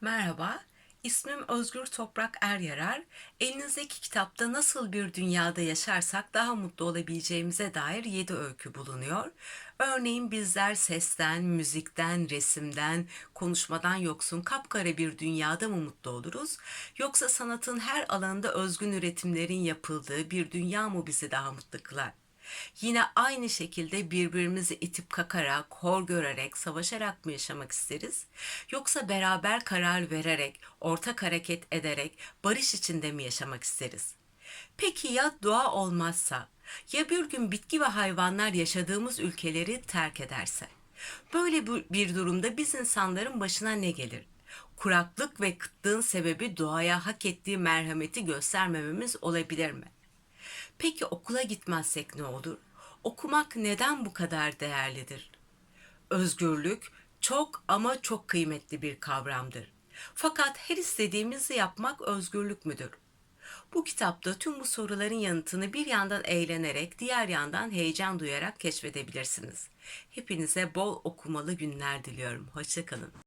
Merhaba, ismim Özgür Toprak Eryarar. Elinizdeki kitapta nasıl bir dünyada yaşarsak daha mutlu olabileceğimize dair 7 öykü bulunuyor. Örneğin bizler sesten, müzikten, resimden, konuşmadan yoksun kapkara bir dünyada mı mutlu oluruz? Yoksa sanatın her alanında özgün üretimlerin yapıldığı bir dünya mı bizi daha mutlu kılar? Yine aynı şekilde birbirimizi itip kakarak, hor görerek, savaşarak mı yaşamak isteriz? Yoksa beraber karar vererek, ortak hareket ederek, barış içinde mi yaşamak isteriz? Peki ya doğa olmazsa? Ya bir gün bitki ve hayvanlar yaşadığımız ülkeleri terk ederse? Böyle bir durumda biz insanların başına ne gelir? Kuraklık ve kıtlığın sebebi doğaya hak ettiği merhameti göstermememiz olabilir mi? Peki okula gitmezsek ne olur? Okumak neden bu kadar değerlidir? Özgürlük çok ama çok kıymetli bir kavramdır. Fakat her istediğimizi yapmak özgürlük müdür? Bu kitapta tüm bu soruların yanıtını bir yandan eğlenerek, diğer yandan heyecan duyarak keşfedebilirsiniz. Hepinize bol okumalı günler diliyorum. Hoşçakalın.